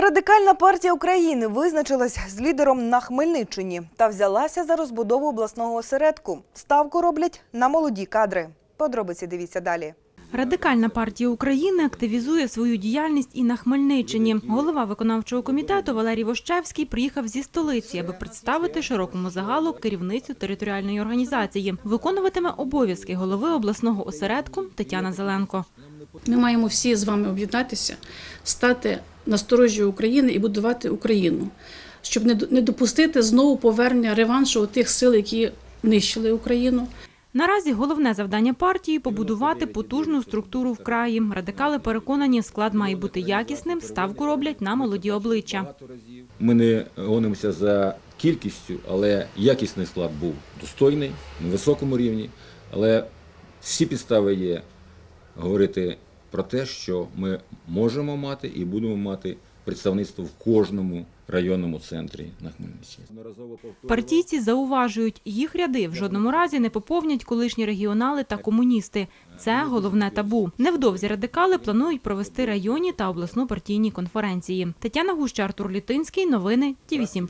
Радикальна партія України визначилась з лідером на Хмельниччині та взялася за розбудову обласного осередку. Ставку роблять на молоді кадри. Подробиці дивіться далі. Радикальна партія України активізує свою діяльність і на Хмельниччині. Голова виконавчого комітету Валерій Вощевський приїхав зі столиці, аби представити широкому загалу керівницю територіальної організації. Виконуватиме обов'язки голови обласного осередку Тетяна Зеленко. Ми маємо всі з вами об'єднатися, стати насторожі України і будувати Україну, щоб не не допустити знову повернення реваншу тих сил, які нищили Україну. Наразі головне завдання партії побудувати потужну структуру в краї. Радикали переконані, склад має бути якісним. Ставку роблять на молоді обличчя. Ми не гонимося за кількістю, але якісний склад був достойний, на високому рівні. Але всі підстави є говорити про те, що ми можемо мати і будемо мати представництво в кожному районному центрі на Хмельниччині. Партійці зауважують, їх ряди в жодному разі не поповнять колишні регіонали та комуністи. Це головне табу. Невдовзі радикали планують провести районні та обласну партійні конференції. Тетяна Гуща, Артур Літинський. Новини Ті 7